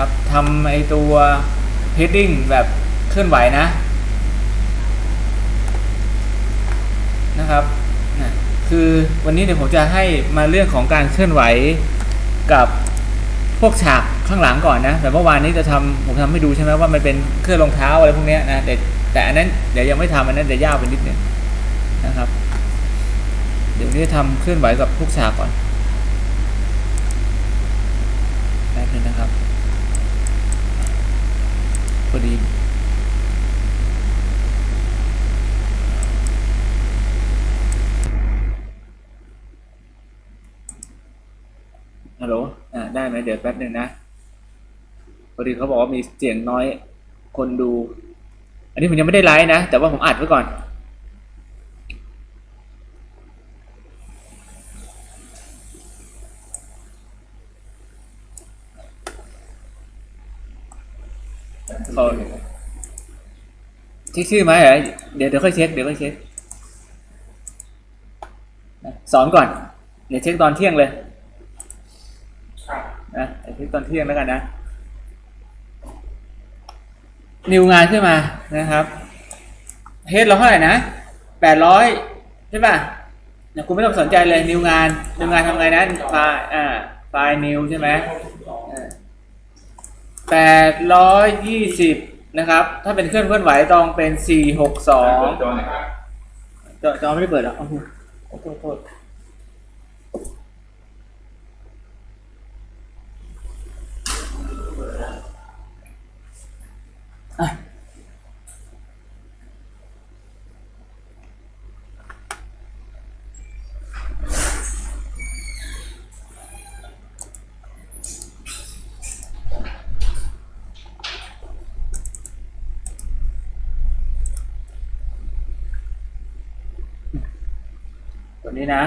นะครับทำไอตัว heading แบบเคลื่อนไหวนะนะครับนะคือวันนี้เดี๋ยวผมจะให้มาเรื่องของการเคลื่อนไหวกับพวกฉากข้างหลังก่อนนะ แต่เมื่อวานนี้จะทำผมทำให้ดูใช่ไหมว่ามันเป็นเครื่องรองเท้าอะไรพวกนี้นะแต่แต่อันนั้นเดี๋ยวยังไม่ทำอันนั้นจะยาวไปนิดนึงนะครับ เดี๋ยวนี้ทำเคลื่อนไหวกับพวกฉากก่อนแป๊บนึงนะครับพอดี ฮัลโหล เดี๋ยวแป๊บหนึ่งนะพอดีเขาบอกว่ามีเสียงน้อยคนดู อันนี้ผมยังไม่ได้ไลฟ์นะ แต่ว่าผมอัดไว้ก่อนขอเช็คชื่อไหมเหรอเดี๋ยวเดี๋ยวค่อยเช็คเดี๋ยวค่อยเช็คสอนก่อน เดี๋ยวเช็คตอนเที่ยงเลย นะเดี๋ยวเช็ค ตอนเที่ยงแล้วกันนะ นิวงานขึ้นมานะครับเฮดเราเท่าไหร่นะแปดร้อยใช่ป่ะเนี่ยคุณไม่ต้องสนใจเลยนิวงานนิวงานทำไงนะไฟล์อ่าไฟล์นิวใช่ไหมแปดร้อยยี่สิบนะครับ ถ้าเป็นเครื่องเคลื่อนไหวต้องเป็นสี่หกสองจอหน่อยครับจอจอไม่ได้เปิดหรอโอ้โหโอ้โหโทษโทษ นี้นะ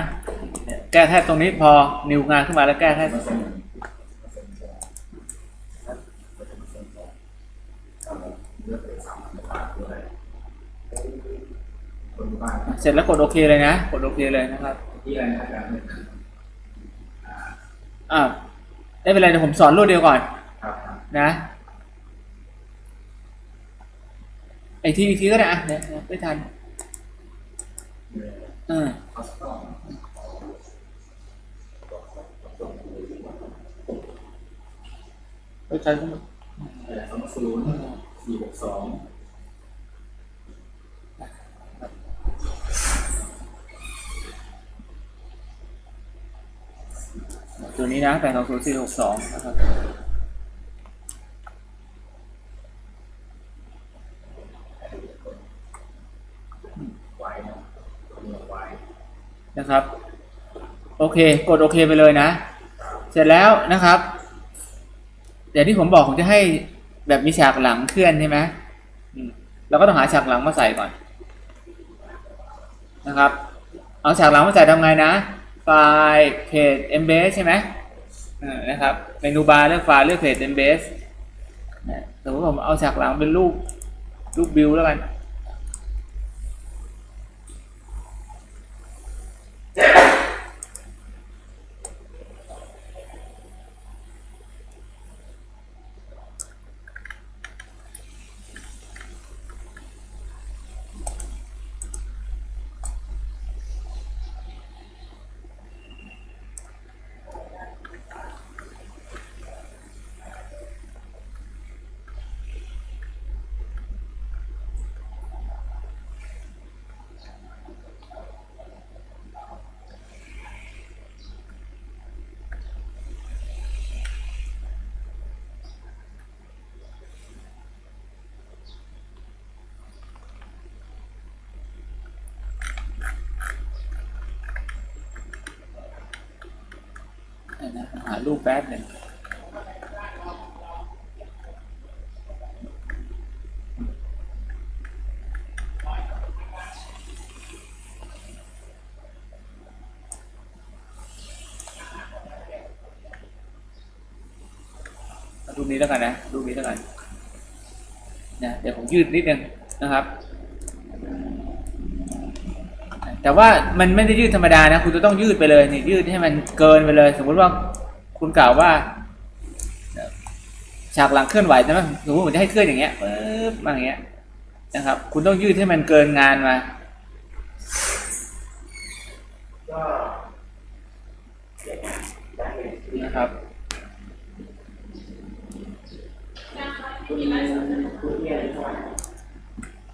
แก้แค่ตรงนี้พอนิวงานขึ้นมาแล้วแก้แค่เสร็จแล้วกดโอเคเลยนะ กดโอเคเลยนะครับอะไรนะครับอ่าไม่เป็นไรเดี๋ยวผมสอนรูปเดียวก่อนนะไอทีอีกทีก็ได้อะเนี่ยไม่ทัน ออไม่ทันก็ไม่แปดสองศูนย์สี่หกสองตัวนี้นะแปดสองศูนย์สี่หกสองนะครับ ไว้นะตัวไว้ นะครับ โอเค กดโอเคไปเลยนะ เสร็จแล้วนะครับอย่างที่ผมบอกผมจะให้แบบมีฉากหลังเคลื่อนใช่ไหมเราก็ต้องหาฉากหลังมาใส่ก่อน นะครับ เอาฉากหลังมาใส่ทำไงนะ ไฟล์เพจ embed ใช่ไหมนะครับเมนูบาร์เลือกไฟล์เลือกเพจ embed นะสมมติผมเอาฉากหลังเป็นรูปรูปบิวแล้วกันารูปแป๊บหนึ่งรูปนี้แล้วกันนะ รูปนี้แล้วกันนะเดี๋ยวผมยืดนิดนึงนะครับ แต่ว่ามันไม่ได้ยืดธรรมดานะ คุณจะต้องยืดไปเลยนี่ยืดให้มันเกินไปเลย สมมติว่า คุณกล่าวว่าฉากหลังเคลื่อนไหวใช่ไหมสมมติผมจะให้เคลื่อนอย่างเงี้ยปึ๊บมาอย่างเงี้ยนะครับ คุณต้องยืดให้มันเกินงานมาก็นะครับ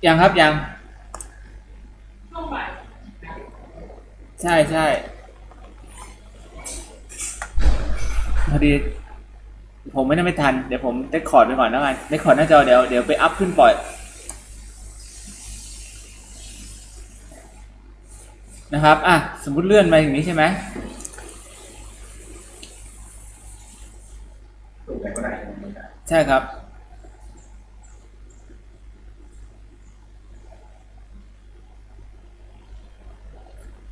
ยังครับยัง ใช่ใช่ พอดี ผมไม่ได้ไม่ทัน เดี๋ยวผมได้คอร์ดไปก่อนแล้วกันได้คอร์ดหน้าจอเดี๋ยวเดี๋ยวไปอัพขึ้นปล่อยนะครับ อะ สมมุติเลื่อนมาอย่างนี้ใช่ไหมแต่ก็ได้ใช่ครับ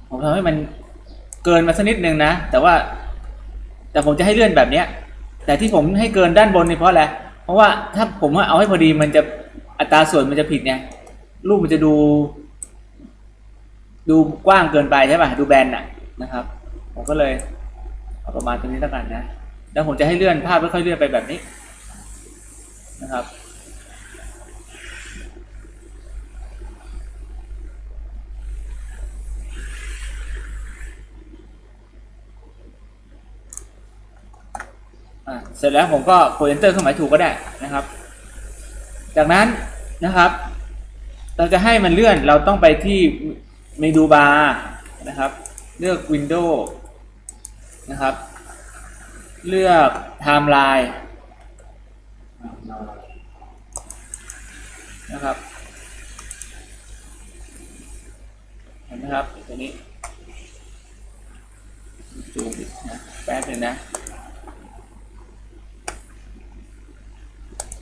ผมทำให้มันเกินมาสักนิดนึงนะ แต่ว่า แต่ผมจะให้เลื่อนแบบเนี้ย แต่ที่ผมให้เกินด้านบนนี่เพราะอะไรเพราะว่าถ้าผมเอาให้พอดีมันจะอัตราส่วนมันจะผิดไงรูปมันจะดู ดูกว้างเกินไปใช่ป่ะดูแบนน่ะนะครับ ผมก็เลยเอาประมาณตรงนี้แล้วกันนะ แล้วผมจะให้เลื่อนภาพค่อยๆเลื่อนไปแบบนี้นะครับ เสร็จแล้วผมก็กด enter เครื่องหมายถูกก็ได้นะครับ จากนั้นนะครับ เราจะให้มันเลื่อนเราต้องไปที่เมนูบาร์นะครับ เลือก Window นะครับ เลือก Timeline นะครับเห็นไหมครับตัวนี้จูมอีกนะแป๊บนึงนะ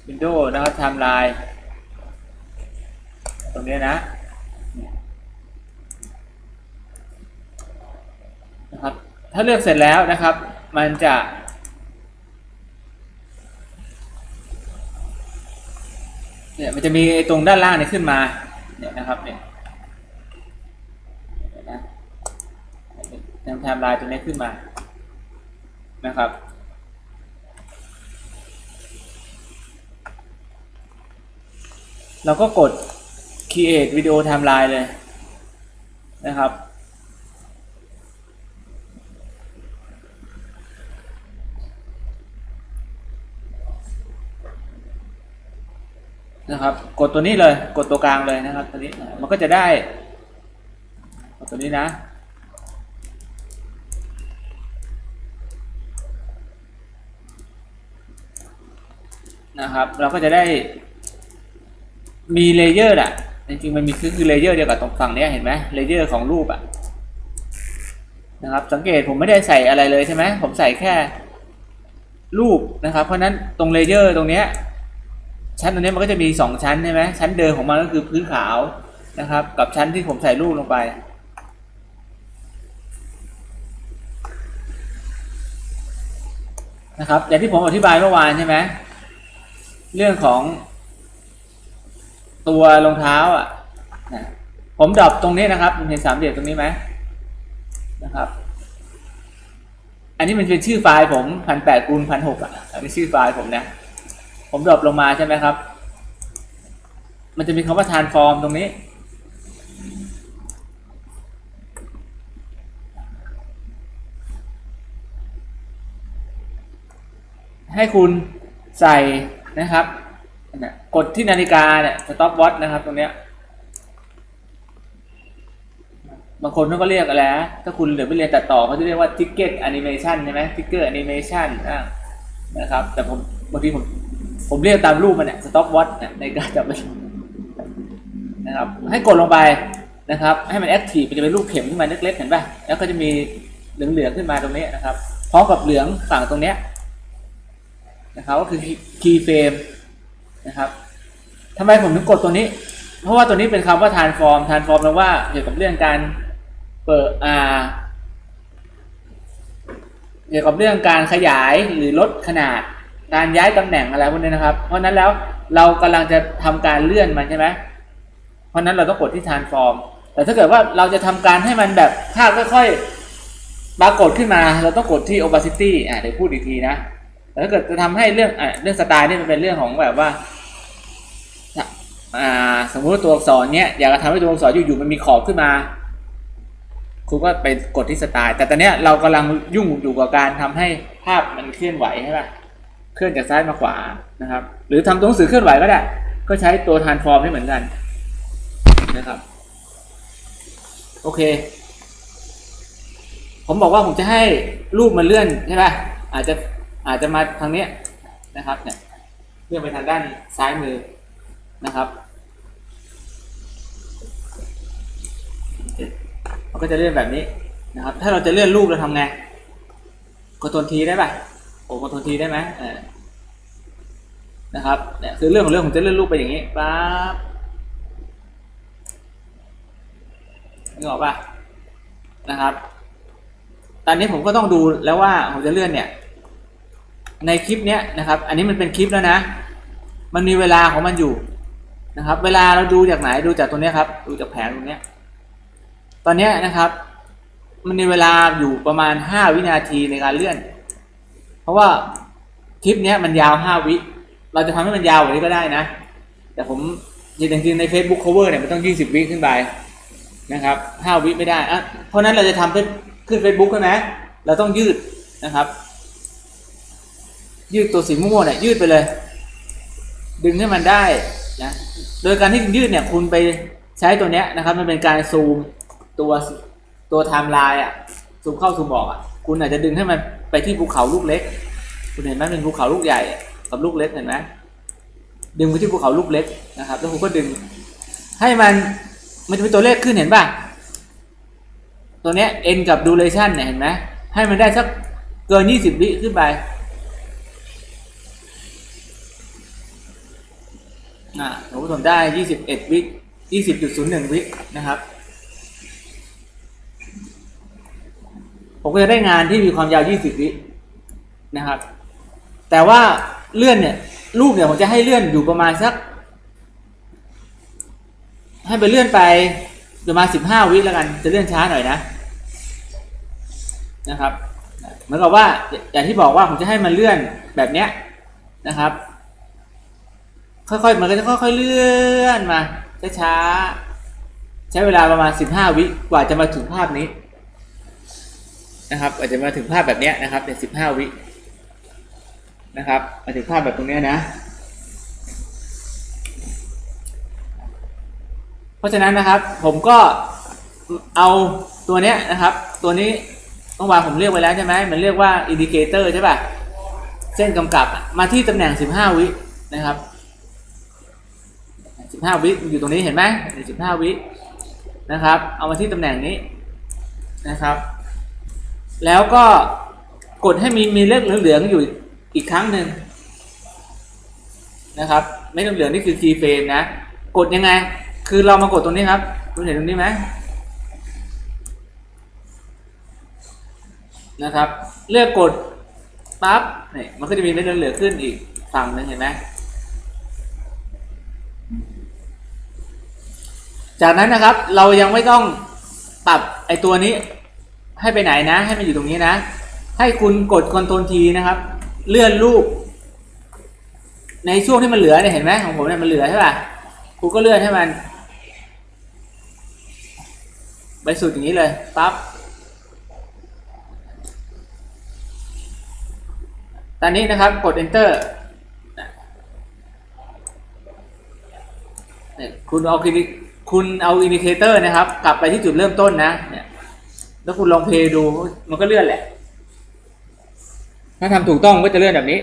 Windows นะครับ Timeline ตรงนี้นะนะครับถ้าเลือกเสร็จแล้วนะครับ มันจะเนี่ยมันจะมีไอ้ตรงด้านล่างเนี่ยขึ้นมาเนี่ยนะครับเนี่ยนะนำไทม์ไลน์ตรงนี้ขึ้นมานะครับ เราก็กด create video timeline เลยนะครับ นะครับ กดตัวนี้เลย กดตัวกลางเลยนะครับตัวนี้มันก็จะได้กดตัวนี้นะนะครับ เราก็จะได้ มีเลเยอร์อะ จริงๆมันมีคือคือเลเยอร์เดียวกับตรงฝั่งนี้เห็นไหมเลเยอร์ของรูปอะนะครับ สังเกตผมไม่ได้ใส่อะไรเลยใช่ไหมผมใส่แค่รูปนะครับ เพราะนั้นตรงเลเยอร์ตรงเนี้ยชั้นตรงนี้มันก็จะมีสองชั้นใช่ไหมชั้นเดิมของมันก็คือพื้นขาวนะครับ กับชั้นที่ผมใส่รูปลงไปนะครับอย่างที่ผมอธิบายเมื่อวานใช่ไหมเรื่องของ ตัวรองเท้าอะนะผมดรอปตรงนี้นะครับเห็นสามเหลี่ยมตรงนี้ไหมนะครับ อันนี้มันเป็นชื่อไฟล์ผมพันแปดคูณพันหกอะอันนี้ชื่อไฟล์ผมนะ ผมดรอปลงมาใช่ไหมครับ มันจะมีคำว่า transform ตรงนี้ให้คุณใส่นะครับ นี่ยกดที่นาฬิกาเนี่ย stop watch นะครับ ตรงเนี้ยบางคนเขาก็เรียกอะไรถ้าคุณเดี๋ยวไปเรียนตัดต่อเขาจะเรียกว่า ticket animation ใช่ไหม ticker animation อะนะครับ แต่ผมบางทีผมผมเรียกตามรูปมันเนี่ย stop watch เนี่ยในการจับเวลานะครับ ให้กดลงไปนะครับ ให้มัน active มันจะเป็นรูปเข็มขึ้นมาเล็กๆเห็นป่ะแล้วก็จะมีเหลืองๆขึ้นมาตรงนี้นะครับพร้อมกับเหลืองฝั่งตรงเนี้ยนะครับก็คือ key frame นะครับทำไมผมถึงกดตัวนี้ เพราะว่าตัวนี้เป็นคำว่า transform transform แปลว่าเกี่ยวกับเรื่องการเปิดอ่าเกี่ยวกับเรื่องการขยายหรือลดขนาดการย้ายตำแหน่งอะไรพวกนี้นะครับ เพราะนั้นแล้วเรากำลังจะทำการเลื่อนมันใช่ไหมเพราะนั้นเราต้องกดที่ transform แต่ถ้าเกิดว่าเราจะทำการให้มันแบบภาพค่อยๆปรากฏขึ้นมา เราต้องกดที่ opacity อ่าเดี๋ยวพูดอีกทีนะแต่ถ้าเกิดจะทำให้เรื่องอะเรื่องสไตล์นี่มันเป็นเรื่องของแบบว่า สมมุติตัวอักษรเนี้ยอยากจะทำให้ตัวอักษรอยู่ๆมันมีขอบขึ้นมาคุณก็ไปกดที่สไตล์ แต่ตอนเนี้ยเรากำลังยุ่งอยู่กับการทำให้ภาพมันเคลื่อนไหวใช่ปะเคลื่อนจากซ้ายมาขวานะครับ หรือทำตัวหนังสือเคลื่อนไหวก็ได้ ก็ใช้ตัวทานฟอร์มนี่เหมือนกันนะครับ โอเค ผมบอกว่าผมจะให้รูปมันเลื่อนใช่ปะอาจจะอาจจะมาทางเนี้ยนะครับเนี่ยเลื่อนไปทางด้านซ้ายมือ นะครับมันก็จะเลื่อนแบบนี้นะครับ ถ้าเราจะเลื่อนรูปเราทำไงกดตัวทีได้ปะโอ้กดตัวทีได้ไหมนะครับเนี่ยคือเรื่องของเรื่องผมจะเลื่อนรูปไปอย่างนี้ปั๊บนึกออกปะนะครับ ตอนนี้ผมก็ต้องดูแล้วว่าผมจะเลื่อนเนี่ยในคลิปเนี้ยนะครับ อันนี้มันเป็นคลิปแล้วนะ มันมีเวลาของมันอยู่ นะครับ เวลาเราดูจากไหนดูจากตรงเนี้ครับ ดูจากแผงตรงนี้ตอนนี้นะครับ มันมีเวลาอยู่ประมาณห้าวินาทีในการเลื่อน เพราะว่าคลิปนี้มันยาวห้าวิ เราจะทำให้มันยาวกว่านี้ก็ได้นะ แต่ผมจริงๆใน Facebook cover เนี่ยมันต้องยี่สิบวิขึ้นไปนะครับห้าวิไม่ได้อะเพราะนั้นเราจะทำเป็นขึ้น Facebook ใช่ไหมเราต้องยืดนะครับ ยืดตัวสีม่วงเนี่ยยืดไปเลย ดึงให้มันได้ นะโดยการที่ยืดเนี่ยคุณไปใช้ตัวเนี้ยนะครับ มันเป็นการซูมตัวตัวไทม์ไลน์อะซูมเข้าซูมออกอะคุณอาจจะดึงให้มันไปที่ภูเขาลูกเล็ก คุณเห็นไหมเป็นภูเขาลูกใหญ่กับลูกเล็กเห็นไหมดึงไปที่ภูเขาลูกเล็กนะครับ แล้วคุณก็ดึง ให้มันมันจะเป็นตัวเลขขึ้นเห็นป่ะตัวเนี้ย n กับ duration เนี่ยเห็นไหมให้มันได้สักเกิน 20 วิขึ้นไป อ่าผมผสมได้ 21 วิ20.01 วินะครับ ผมก็จะได้งานที่มีความยาว 20 วินะครับ แต่ว่าเลื่อนเนี่ยรูปเนี่ยผมจะให้เลื่อนอยู่ประมาณสัก ให้ไปเลื่อนไปประมาณ 15 วิแล้วกัน จะเลื่อนช้าหน่อยนะนะครับเหมือนกับว่าอย่างที่บอกว่าผมจะให้มันเลื่อนแบบเนี้ยนะครับ ค่อยๆ มันก็จะค่อยๆเลื่อนมาช้าๆใช้เวลาประมาณ 15 วิกว่าจะมาถึงภาพนี้นะครับกว่าจจะมาถึงภาพแบบนี้นะครับใน15 วินะครับมาถึงภาพแบบตรงนี้นะ เพราะฉะนั้นนะครับผมก็เอาตัวเนี้ยนะครับ ตัวนี้เมื่อวานผมเรียกไว้แล้วใช่ไหมมันเรียกว่าอินดิเคเตอร์ใช่ป่ะเส้นกำกับมาที่ตำแหน่ง 15 วินะครับ 15วิอยู่ตรงนี้เห็นไหม15วินะครับ เอามาที่ตำแหน่งนี้นะครับ แล้วก็กดให้มีมีเลขเหลืองๆอยู่อีกครั้งหนึ่งนะครับไม่เหลืองนี่คือ key frame นะ กดยังไง คือเรามากดตรงนี้ครับคุณเห็นตรงนี้ไหมนะครับ เลือกกดปั๊บเนี่ยมันก็จะมีเม็ดเหลืองๆขึ้นอีกฝั่งหนึ่งเห็นไหม จากนั้นนะครับเรายังไม่ต้องปรับไอตัวนี้ให้ไปไหนนะ ให้มันอยู่ตรงนี้นะ ให้คุณกดคอนโทรลทีนะครับ เลื่อนรูป ในช่วงที่มันเหลือเนี่ยเห็นไหมของผมเนี่ยมันเหลือใช่ป่ะคุณก็เลื่อนให้มัน ไปสุดอย่างนี้เลยปั๊บตอนนี้นะครับกด enter เนี่ยคุณเอาคลิก คุณเอาอินดิเคเตอร์นะครับ กลับไปที่จุดเริ่มต้นนะเนี่ยแล้วคุณลองเพย์ดูมันก็เลื่อนแหละ ถ้าทำถูกต้องก็จะเลื่อนแบบนี้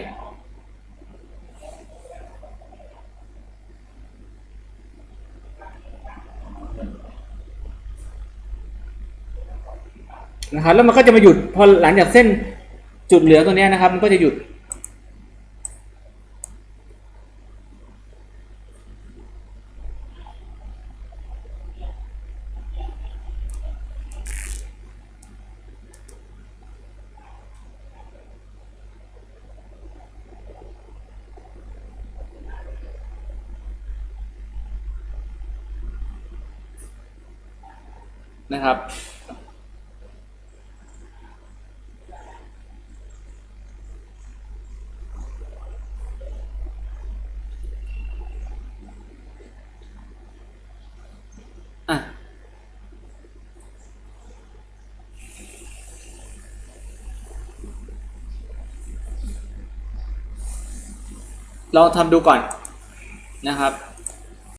นะครับแล้วมันก็จะมาหยุดพอหลังจากเส้นจุดเหลือตรงเนี้นะครับ มันก็จะหยุด นะครับ ลองทำดูก่อนนะครับ